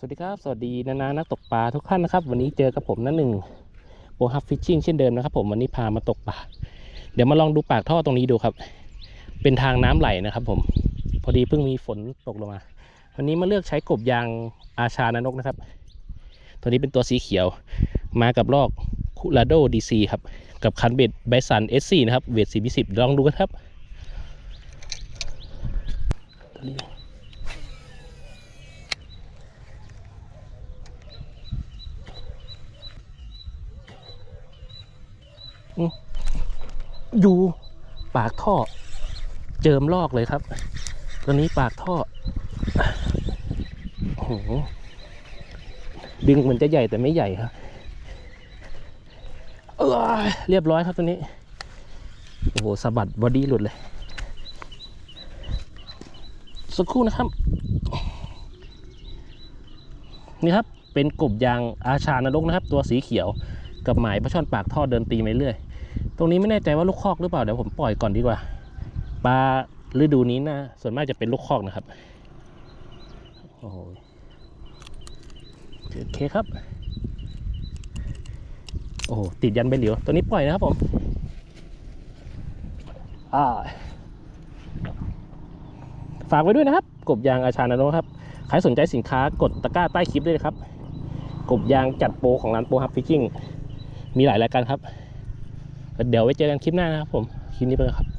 สวัสดีครับ สวัสดีนานานักตกปลาทุกท่านนะครับ วันนี้เจอกับผมนั่นหนึ่งโบฮับฟิชชิ่งเช่นเดิมนะครับผมวันนี้พามาตกปลาเดี๋ยวมาลองดูปากท่อตรงนี้ดูครับ เป็นทางน้ำไหลนะครับ ผม พอดีเพิ่งมีฝนตกลงมา วันนี้มาเลือกใช้กบยางอาชานนกนะครับ ตัวนี้เป็นตัวสีเขียว มากับลอกคูลาโดดีซีครับ กับคันเบ็ดไบสันเอสซีนะครับเวทสี่สิบลองดูกันครับตัวนี้ อยู่ปากท่อ เจิมลอกเลยครับ ตัวนี้ปากท่อโอ้โหดึงเหมือนจะใหญ่แต่ไม่ใหญ่ครับเออเรียบร้อยครับตัวนี้ โอ้โหสะบัดบอดี้หลุดเลย สักครู่นะครับ นี่ครับ เป็นกบยางอาชานรกนะครับ ตัวสีเขียวกับหมายปลาช่อนปากท่อเดินตีมาเรื่อย ตรงนี้ไม่แน่ใจว่าลูกคอกหรือเปล่าเดี๋ยวผมปล่อยก่อนดีกว่าปลาฤดูนี้นะส่วนมากจะเป็นลูกคอกนะครับโอ้โหโอเคครับ โอ้โหติดยันใบเหลียว ตัวนี้ปล่อยนะครับผมอ่าฝากไว้ด้วยนะครับ กบยางอาชานาโนะครับใครสนใจสินค้ากดตะกร้าใต้คลิปด้วยนะครับ กบยางจัดโปรของร้านโปรฮับฟิชชิ่งมีหลายรายการครับ เดี๋ยวไว้เจอกันคลิปหน้านะครับผม คลิปนี้ไปแล้วครับ